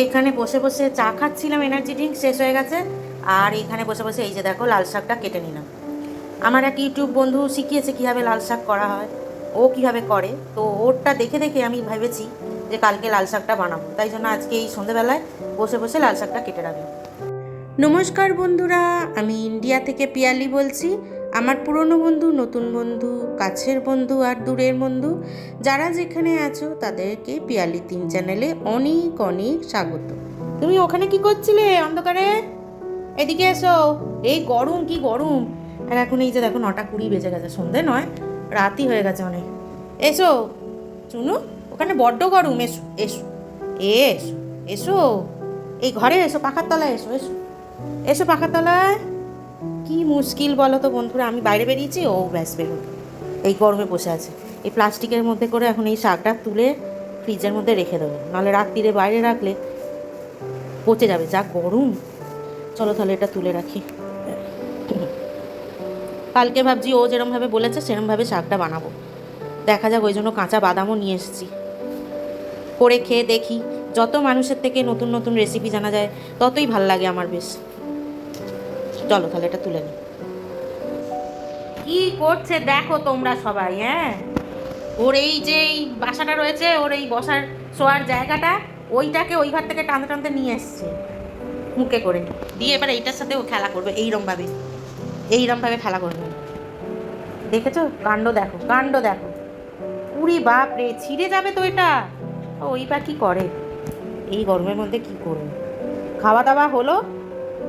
এইখানে বসে বসে চা খাচ্ছিলাম এনার্জি ড্রিঙ্ক শেষ হয়ে গেছে। আর এইখানে বসে বসে এই যে দেখো, লাল শাকটা কেটে নিলাম। আমার এক ইউটিউব বন্ধু শিখিয়েছে কীভাবে লাল শাক করা হয়। ও কীভাবে করে। তো ওরটা দেখে দেখে আমি ভেবেছি যে কালকে লাল শাকটা বানাবো। তাই জন্য আজকে এই সন্ধেবেলায় বসে বসে লাল শাকটা কেটে রাখলাম। নমস্কার বন্ধুরা, আমি ইন্ডিয়া থেকে পিয়ালি বলছি। আমার পুরনো বন্ধু, নতুন বন্ধু, কাছের বন্ধু আর দূরের বন্ধু, যারা যেখানে আছো তাদেরকে পিয়ালি তিন চ্যানেলে অনেক অনেক স্বাগত। তুমি ওখানে কি করছিলে অন্ধকারে? এদিকে এসো। এই গরম, কি গরম? আর এখন এই যে দেখো নটা কুড়ি বেজে গেছে, সন্ধে নয়, রাতই হয়ে গেছে অনেক। এসো। চুনু, ওখানে বড্ড গরম, এসো এসো। এসো এসো। এই ঘরে এসো, পাখার তলায় এসো এসো। এসো পাখার তলায়। কি মুশকিল বলো তো বন্ধুরা? আমি বাইরে বেরিয়েছি, ও ব্যাস বেরো এই গরমে বসে আছে। এই প্লাস্টিকের মধ্যে করে এখন এই শাকটা তুলে ফ্রিজের মধ্যে রেখে দেবো। নাহলে রাত্রিরে বাইরে রাখলে পচে যাবে। যা গরম। চলো তাহলে এটা তুলে রাখি। কালকে ভাবছি ও যেরমভাবে বলেছে, সেরমভাবে শাকটা বানাবো। দেখা যাক, ওই জন্য কাঁচা বাদামও নিয়ে এসেছি। করে খেয়ে দেখি। যত মানুষের থেকে নতুন নতুন রেসিপি জানা যায়, ততই ভালো লাগে আমার বেশ। চলো তাহলে এটা তুলে নিই কি করছে দেখো তোমরা সবাই হ্যাঁ? ওর এই যে এই বাসাটা রয়েছে, ওর এই বসার, শোয়ার জায়গাটা, ওইটাকে ওই ঘর থেকে টানতে টানতে নিয়ে এসছে, মুখে করে। দিয়ে এবার এইটার সাথে ও খেলা করবে, এইরমভাবে। এইরমভাবে খেলা করবে। দেখেছ? কাণ্ড দেখো কাণ্ড দেখো। উড়ি বাপ রে, ছিঁড়ে যাবে তো এটা। ওই বা কি করে? এই গরমের মধ্যে কি করবে? খাওয়া দাওয়া হলো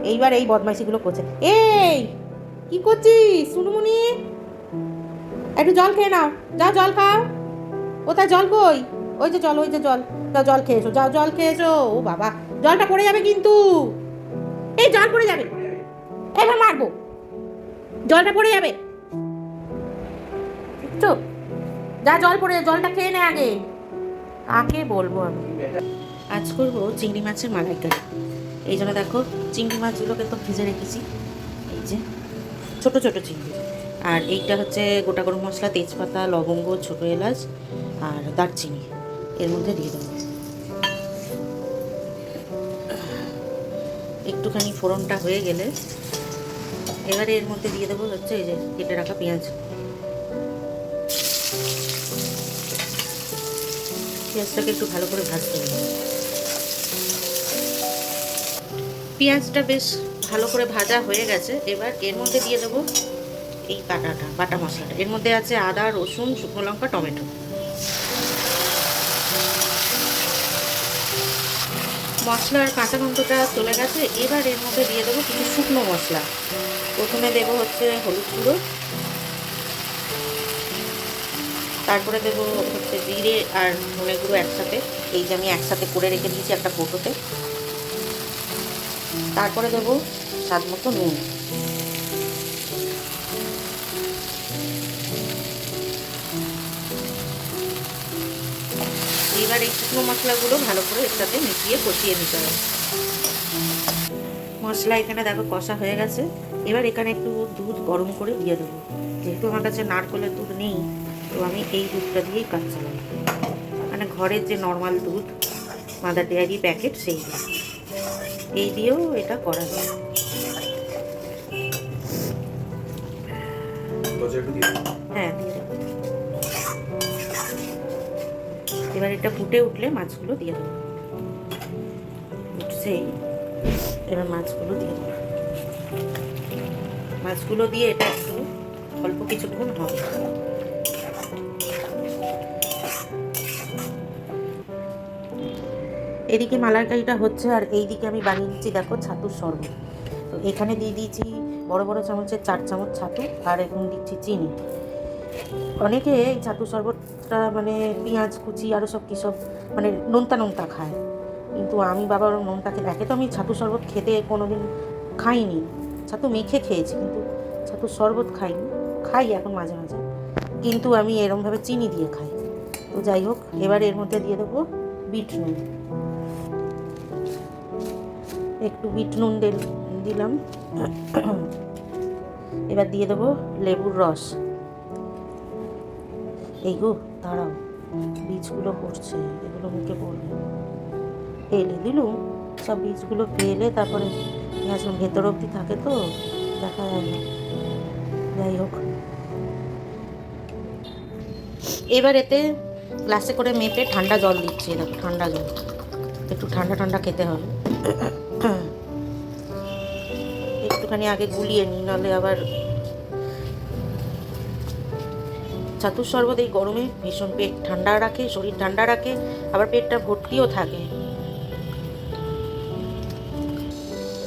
এইবার এই বদমাইশিগুলো করছে। এই, কি করছিস, সুনুমুনি? একটু জল খেয়ে নাও। যাও জল খাও। কোথায় জল কই? ওই যে জল, ওই যে জল। যাও জল খেয়ে এসো, যাও জল খেয়ে এসো। ও বাবা, জলটা পড়ে যাবে কিন্তু। এই জল পড়ে যাবে। এবার মারবো। জলটা পড়ে যাবে। তো যা জল পড়ে, জলটা খেয়ে নে আগে। কাকে বলব আমি? আজ করব চিংড়ি মাছের মালাইকারি। এই জন্য দেখো, চিংড়ি মাছগুলোকে তো ভেজে রেখেছি। এই যে, ছোট ছোট চিংড়ি। আর এইটা হচ্ছে গোটা গরম মশলা, তেজপাতা, লবঙ্গ, ছোটো এলাচ আর দারচিনি। এর মধ্যে দিয়ে দেবো। একটুখানি ফোড়নটা হয়ে গেলে এবারে এর মধ্যে দিয়ে দেবো হচ্ছে এই যে কেটে রাখা পেঁয়াজ। পেঁয়াজটাকে একটু ভালো করে ভাজতে হবে। পেঁয়াজটা বেশ ভালো করে ভাজা হয়ে গেছে। এবার এর মধ্যে দিয়ে দেবো এই বাটাটা, বাটা মশলাটা। এর মধ্যে আছে আদা, রসুন, শুকনো লঙ্কা, টমেটো। মশলার কাঁচা গন্ধটা চলে গেছে। এবার এর মধ্যে দিয়ে দেবো কিছু শুকনো মশলা। প্রথমে দেবো হচ্ছে হলুদ গুঁড়ো। তারপরে দেবো হচ্ছে জিরে আর ধনে গুঁড়ো একসাথে। এই যে আমি একসাথে করে রেখে দিয়েছি একটা কৌটোতে। তারপরে দেবো স্বাদ মতো নুন। এবার এই শুকনো মশলাগুলো ভালো করে এর সাথে মিশিয়ে কষিয়ে নিতে হবে। মশলা এখানে দেখো কষা হয়ে গেছে। এবার এখানে একটু দুধ গরম করে দিয়ে দেবো। যেহেতু আমার কাছে নারকলের দুধ নেই, তো আমি এই দুধটা দিয়েই কাজ চালাই মানে ঘরের যে নর্মাল দুধ মাদার ডেয়ারি প্যাকেট সেই দুধ এই দিয়েও এটা করা যায়। হ্যাঁ এবার এটা ফুটে উঠলে মাছগুলো দিয়ে দেবো উঠছেই এবার মাছগুলো দিয়ে দেবো মাছগুলো দিয়ে এটা একটু অল্প কিছুক্ষণ হবে। এদিকে মালাইকারিটা হচ্ছে আর এইদিকে আমি বানিয়ে দিচ্ছি, দেখো, ছাতুর শরবত। তো এখানে দিয়ে দিয়েছি বড় বড় চামচের চার চামচ ছাতু আর এখন দিচ্ছি চিনি। অনেকে এই ছাতু শরবতটা মানে পেঁয়াজ, কুচি আরও সব কী সব মানে নোনতা নোনতা খায়। কিন্তু আমি বাবা বাবার নোনতা খেতে একে তো আমি ছাতু শরবত খেতে কোনো দিন খাইনি। ছাতু মেখে খেয়েছি, কিন্তু ছাতুর শরবত খাইনি। খাই এখন মাঝে মাঝে। কিন্তু আমি এরমভাবে চিনি দিয়ে খাই। তো যাই হোক, এবার এর মধ্যে দিয়ে দেবো বিট নুন। একটু বিট নুন দিল- দিলাম। এবার দিয়ে দেবো লেবুর রস। এই গো, দাঁড়াও, বীজগুলো পড়ছে এগুলো মুখে পড়বে। ফেলে দিলুম সব বীজগুলো ফেলে তারপরে পেঁয়াজ ভেতর অবধি থাকে তো, দেখা যায় না। যাই হোক। এবার এতে গ্লাসে করে মেপে ঠান্ডা জল দিচ্ছি, দেখো ঠান্ডা জল। একটু ঠান্ডা ঠান্ডা খেতে হবে। একটুখানি আগে গুলিয়ে নিই, নাহলে আবার ছাতুর শরবত এই গরমে ভীষণ পেট ঠান্ডা রাখে, শরীর ঠান্ডা রাখে, আবার পেটটা ভর্তিও থাকে।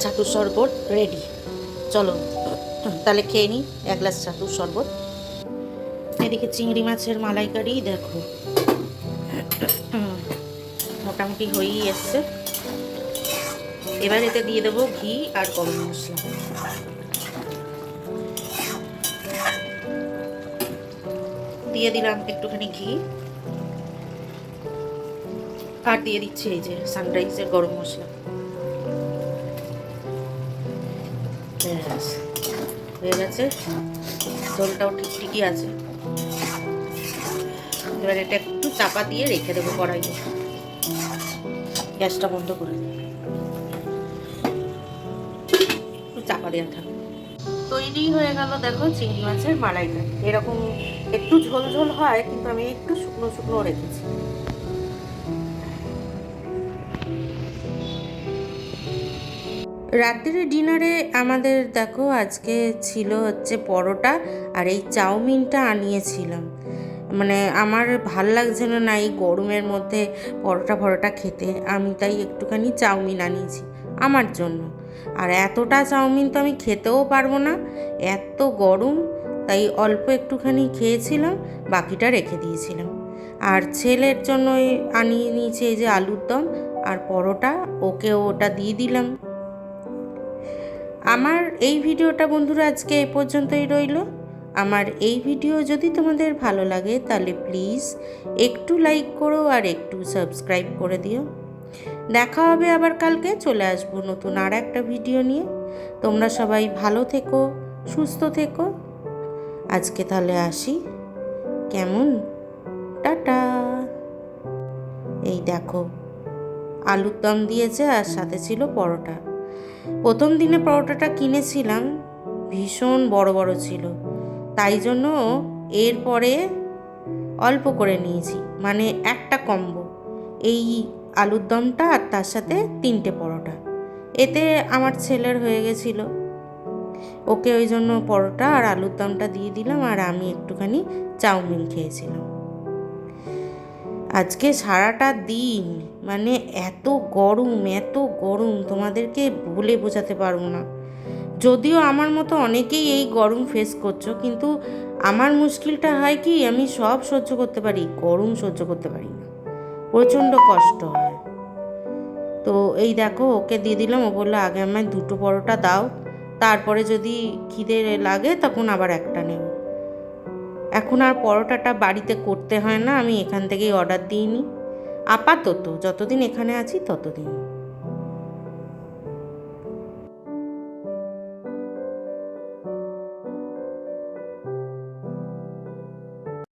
ছাতুর শরবত রেডি চলো, তাহলে খেয়ে নিই এক গ্লাস ছাতুর শরবত। এদিকে চিংড়ি মাছের মালাইকারি, দেখো। মোটামুটি হয়েই এসছে। এবার এতে দিয়ে দেবো ঘি আর গরম মশলা। দিয়ে দিলাম একটুখানি ঘি। আর দিয়ে দিচ্ছি এই যে সানরাইজের গরম মশলা। হয়ে গেছে। ঝোলটাও ঠিক ঠিকই আছে। এবার এটা একটু চাপা দিয়ে রেখে দেবো কড়াইয়ে গ্যাসটা বন্ধ করে। একটু চাপা দেওয়া থাকবে তৈরি হয়ে গেল দেখো চিংড়ি মাছের মালাইকারি। এরকম একটু ঝোল ঝোল হয়, কিন্তু আমি একটু শুকনো শুকনো রেখেছি। রাত্রির ডিনারে আমাদের দেখো, আজকে ছিল হচ্ছে পরোটা আর এই চাউমিনটা আনিয়েছিলাম। মানে আমার ভালো লাগছে না না এই গরমের মধ্যে পরোটা ফরোটা খেতে। আমি তাই একটুখানি চাউমিন আনিয়েছি আমার জন্য। আর এতটা চাউমিন তো আমি খেতেও পারব না। এত গরম তাই অল্প একটুখানি খেয়েছিলাম, বাকিটা রেখে দিয়েছিলাম। আর ছেলের জন্য আনিয়ে নিয়েছি এই যে আলুর দম আর পরোটা, ওকে ওটা দিয়ে দিলাম। আমার এই ভিডিওটা বন্ধুরা আজকে এ পর্যন্তই রইল। আমার এই ভিডিও যদি তোমাদের ভালো লাগে তাহলে প্লিজ একটু লাইক করো আর একটু সাবস্ক্রাইব করে দিও। দেখা হবে আবার কালকে, চলে আসব নতুন আর একটা ভিডিও নিয়ে। তোমরা সবাই ভালো থেকো, সুস্থ থেকো। আজকে তাহলে আসি। কেমন? টাটা। এই দেখো, আলুর দম দিয়েছে আর সাথে ছিল পরোটা। প্রথম দিনে পরোটাটা কিনেছিলাম, ভীষণ বড় বড় ছিল। তাই জন্য এরপরে অল্প করে নিয়েছি মানে একটা কম্বো। এই আলুর দমটা আর তার সাথে তিনটে পরোটা। এতে আমার ছেলের হয়ে গেছিল। ওকে ওই জন্য পরোটা আর আলুর দমটা দিয়ে দিলাম আর আমি একটুখানি চাউমিন খেয়েছিলাম। আজকে সারাটা দিন মানে এত গরম এত গরম, তোমাদেরকে বলে বোঝাতে পারব না। যদিও আমার মতো অনেকেই এই গরম ফেস করছ, কিন্তু আমার মুশকিলটা হয় কি, আমি সব সহ্য করতে পারি, গরম সহ্য করতে পারি না। প্রচণ্ড কষ্ট হয়। তো এই দেখো, ওকে দিয়ে দিলাম, ও বলল, আগে আমায় দুটো পরোটা দাও। তারপরে যদি খিদে লাগে তখন আবার একটা নেব। এখন আর পরোটাটা বাড়িতে করতে হয় না, আমি এখান থেকেই অর্ডার দিই নি আপাতত যতদিন এখানে আছি ততদিন।